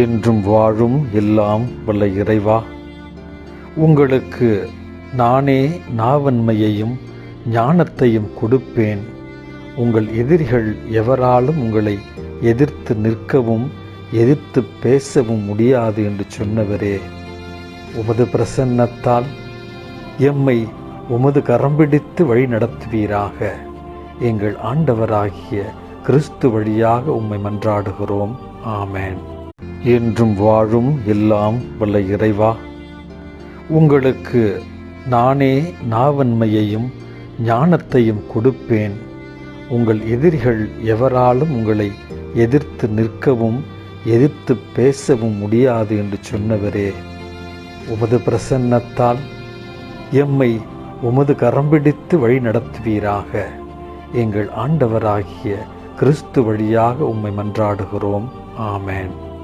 என்றும் வாழும் எல்லாம் வல்ல இறைவா உங்களுக்கு நானே நாவன்மையையும் ஞானத்தையும் கொடுப்பேன். உங்கள் எதிரிகள் எவராலும் உங்களை எதிர்த்து நிற்கவும் எதிர்த்து பேசவும் முடியாது என்று சொன்னவரே உமது பிரசன்னத்தால் எம்மை உமது கரம் பிடித்து வழி நடத்துவீராக. எங்கள் ஆண்டவராகிய கிறிஸ்து வழியாக உம்மை மன்றாடுகிறோம். ஆமேன். என்றும் வாழும் எல்லாம் வல்ல இறைவா. உங்களுக்கு நானே நாவன்மையையும் ஞானத்தையும் கொடுப்பேன். உங்கள் எதிரிகள் எவராலும் உங்களை எதிர்த்து நிற்கவும் எதிர்த்து பேசவும் முடியாது என்று சொன்னவரே. உமது பிரசன்னத்தால் எம்மை உமது கரம் பிடித்து வழி நடத்துவீராக. எங்கள் ஆண்டவராகிய கிறிஸ்து வழியாக உம்மை மன்றாடுகிறோம். ஆமேன்.